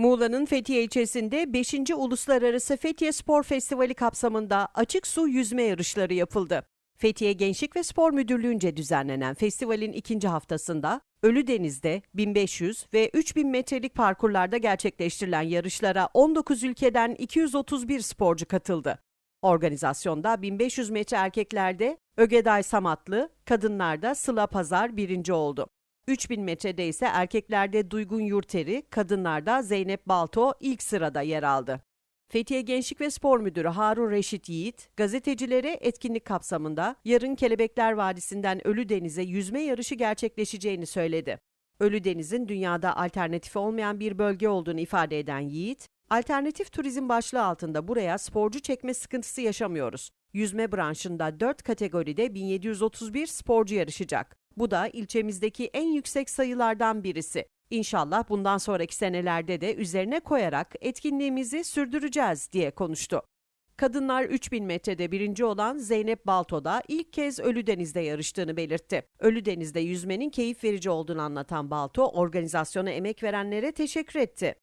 Muğla'nın Fethiye ilçesinde 5. Uluslararası Fethiye Spor Festivali kapsamında açık su yüzme yarışları yapıldı. Fethiye Gençlik ve Spor Müdürlüğü'nce düzenlenen festivalin ikinci haftasında Ölüdeniz'de 1500 ve 3000 metrelik parkurlarda gerçekleştirilen yarışlara 19 ülkeden 231 sporcu katıldı. Organizasyonda 1500 metre erkeklerde Ögeday Samatlı, kadınlarda Sıla Pazar birinci oldu. 3000 metrede ise erkeklerde Duygun Yurteri, kadınlarda Zeynep Balto ilk sırada yer aldı. Fethiye Gençlik ve Spor Müdürü Harun Reşit Yiğit, gazetecilere etkinlik kapsamında yarın Kelebekler Vadisi'nden Ölüdeniz'e yüzme yarışı gerçekleşeceğini söyledi. Ölüdeniz'in dünyada alternatifi olmayan bir bölge olduğunu ifade eden Yiğit, alternatif turizm başlığı altında buraya sporcu çekme sıkıntısı yaşamıyoruz. Yüzme branşında 4 kategoride 1731 sporcu yarışacak. Bu da ilçemizdeki en yüksek sayılardan birisi. İnşallah bundan sonraki senelerde de üzerine koyarak etkinliğimizi sürdüreceğiz diye konuştu. Kadınlar 3000 metrede birinci olan Zeynep Balto da ilk kez Ölüdeniz'de yarıştığını belirtti. Ölüdeniz'de yüzmenin keyif verici olduğunu anlatan Balto, organizasyona emek verenlere teşekkür etti.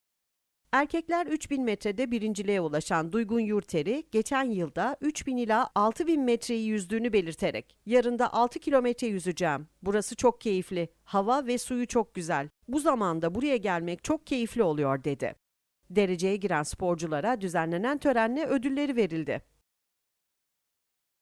Erkekler 3000 metrede birinciliğe ulaşan Duygun Yurteri, geçen yılda 3000 ila 6000 metreyi yüzdüğünü belirterek, yarın da 6 kilometre yüzeceğim. Burası çok keyifli, hava ve suyu çok güzel. Bu zamanda buraya gelmek çok keyifli oluyor dedi. Dereceye giren sporculara düzenlenen törenle ödülleri verildi.